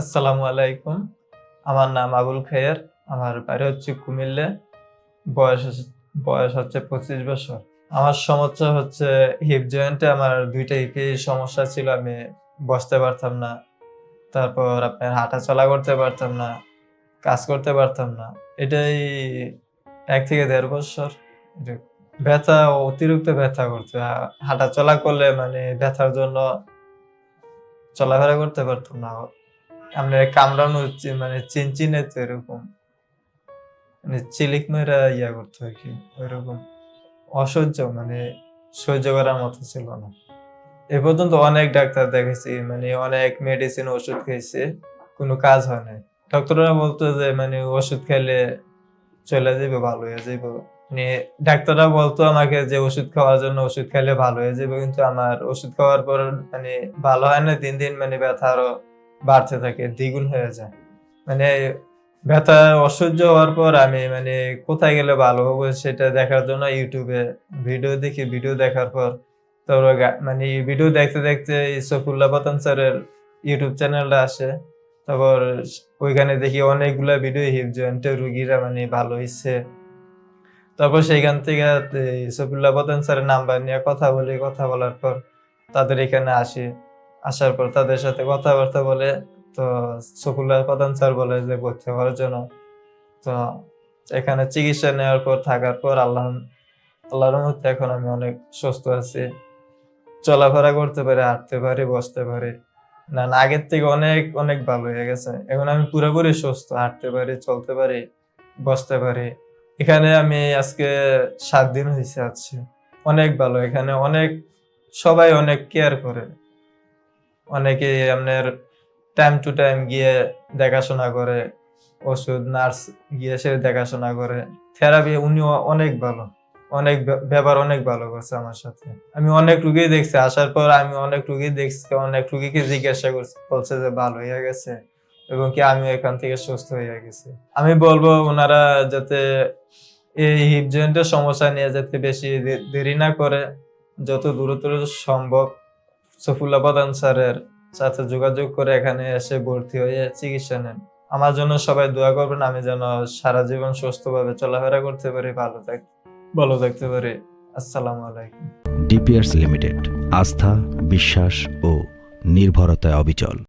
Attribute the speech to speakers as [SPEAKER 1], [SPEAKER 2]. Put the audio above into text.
[SPEAKER 1] আসসালামু আলাইকুম। আমার নাম আবুল খায়ের। আমার বাড়ি হচ্ছে কুমিল্লে। বয়স বয়স হচ্ছে পঁচিশ বছর। আমার সমস্যা হচ্ছে হিপ জয়েন্টে আমার দুইটা হিপে সমস্যা ছিল, আমি বসতে পারতাম না। তারপর আপনার হাঁটা চলা করতে পারতাম না, কাজ করতে পারতাম না। এটাই এক থেকে দেড় বছর। ব্যথা, অতিরিক্ত ব্যথা করতে হাঁটা চলা করলে মানে ব্যথার জন্য চলাফেরা করতে পারতাম না। আমরা কামড়ানো মানে চিনচিনে তো এরকম মানে চিলিক মেরা ইয়া করতো আর কি ওইরকম অসহ্য মানে সহ্য করার মতো ছিল না। এ পর্যন্ত অনেক ডাক্তার দেখেছি মানে অনেক মেডিসিন ওষুধ খেয়েছি, কোনো কাজ হয় না ডক্টররা বলতো যে মানে ওষুধ খেলে চলে যাবে ভালো হয়ে যাবে মানে ডাক্তাররা বলতো আমাকে যে, ওষুধ খাওয়ার জন্য ওষুধ খেলে ভালো হয়ে যাবে কিন্তু আমার ওষুধ খাওয়ার পর মানে ভালো হয় না, দিন দিন মানে ব্যথা আরও বাড়তে থাকে, দ্বিগুণ হয়ে যায়। মানে ব্যথা অসহ্য হওয়ার পর আমি মানে কোথায় গেলে ভালো হবে সেটা দেখার জন্য ইউটিউবে ভিডিও দেখি। ভিডিও দেখার পর তারপর মানে ভিডিও দেখতে দেখতে এই সফুল্লাহ পাতান স্যারের ইউটিউব চ্যানেলটা আসে। তারপর ওইখানে দেখি অনেকগুলো ভিডিও হিপ জয়েন্টের রুগীরা মানে ভালো হয়েছে তারপর সেইখান থেকে এই সফুল্লাহ পাতান স্যারের নাম্বার নিয়ে কথা বলি। কথা বলার পর তাদের এখানে আসি। আসার পর তাদের সাথে কথাবার্তা বলে, তো সফুল্লাহ প্রধান স্যার বলে যে ভর্তি হওয়ার জন্য। তো এখানে চিকিৎসা নেওয়ার পর, থাকার পর আল্লাহ আল্লাহর মধ্যে এখন আমি অনেক সুস্থ আছি। চলাফেরা করতে পারি, হাঁটতে পারি, বসতে পারি। না না, আগের থেকে অনেক অনেক ভালো হয়ে গেছে। এখন আমি পুরোপুরি সুস্থ, হাঁটতে পারি, চলতে পারি, বসতে পারি। এখানে আমি আজকে সাত দিন হয়েছে আছি। অনেক ভালো, এখানে অনেক, সবাই অনেক কেয়ার করে। অনেকে আপনার টাইম টু টাইম গিয়ে দেখাশোনা করে, ওষুধ নার্স গিয়ে সে দেখাশোনা করে। থেরাপি উনিও অনেক ভালো, অনেক ব্য- ব্যবহার অনেক ভালো করছে আমার সাথে। আমি অনেক রুগী দেখছি, আসার পর আমি অনেক রুগী দেখছি, অনেক রুগীকে জিজ্ঞাসা করছি, বলছে যে ভালো হয়ে গেছে এবং কি আমি এখান থেকে সুস্থ হয়ে গেছি। আমি বলব ওনারা যাতে এই হিপ জয়েন্টের সমস্যা নিয়ে যাতে বেশি দেরি না করে, যত দ্রুত সম্ভব সফুল্লা প্রধান স্যারের সাথে যোগাযোগ করে এখানে এসে ভর্তি হয়ে চিকিৎসা নেন। আমার জন্য সবাই দোয়া করবেন, আমি যেন সারা জীবন সুস্থভাবে চলাফেরা করতে পারি, ভালো থাক, ভালো থাকতে পারি। আসসালামু আলাইকুম।
[SPEAKER 2] ডিপিআরস লিমিটেড, আস্থা, বিশ্বাস ও নির্ভরতায় অবিচল।